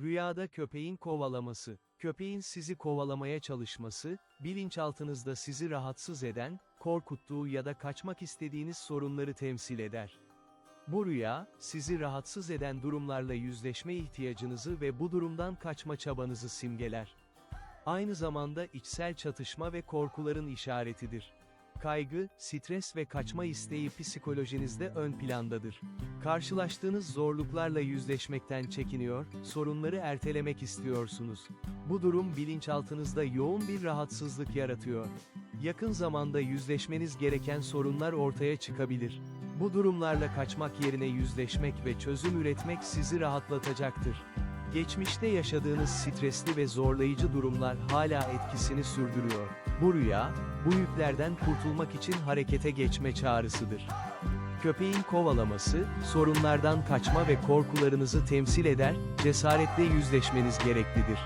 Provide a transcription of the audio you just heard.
Rüyada köpeğin kovalaması. Köpeğin sizi kovalamaya çalışması, bilinçaltınızda sizi rahatsız eden, korkuttuğu ya da kaçmak istediğiniz sorunları temsil eder. Bu rüya, sizi rahatsız eden durumlarla yüzleşme ihtiyacınızı ve bu durumdan kaçma çabanızı simgeler. Aynı zamanda içsel çatışma ve korkuların işaretidir. Kaygı, stres ve kaçma isteği psikolojinizde ön plandadır. Karşılaştığınız zorluklarla yüzleşmekten çekiniyor, sorunları ertelemek istiyorsunuz. Bu durum bilinçaltınızda yoğun bir rahatsızlık yaratıyor. Yakın zamanda yüzleşmeniz gereken sorunlar ortaya çıkabilir. Bu durumlarla kaçmak yerine yüzleşmek ve çözüm üretmek sizi rahatlatacaktır. Geçmişte yaşadığınız stresli ve zorlayıcı durumlar hala etkisini sürdürüyor. Bu rüya, bu yüklerden kurtulmak için harekete geçme çağrısıdır. Köpeğin kovalaması, sorunlardan kaçma ve korkularınızı temsil eder, cesaretle yüzleşmeniz gereklidir.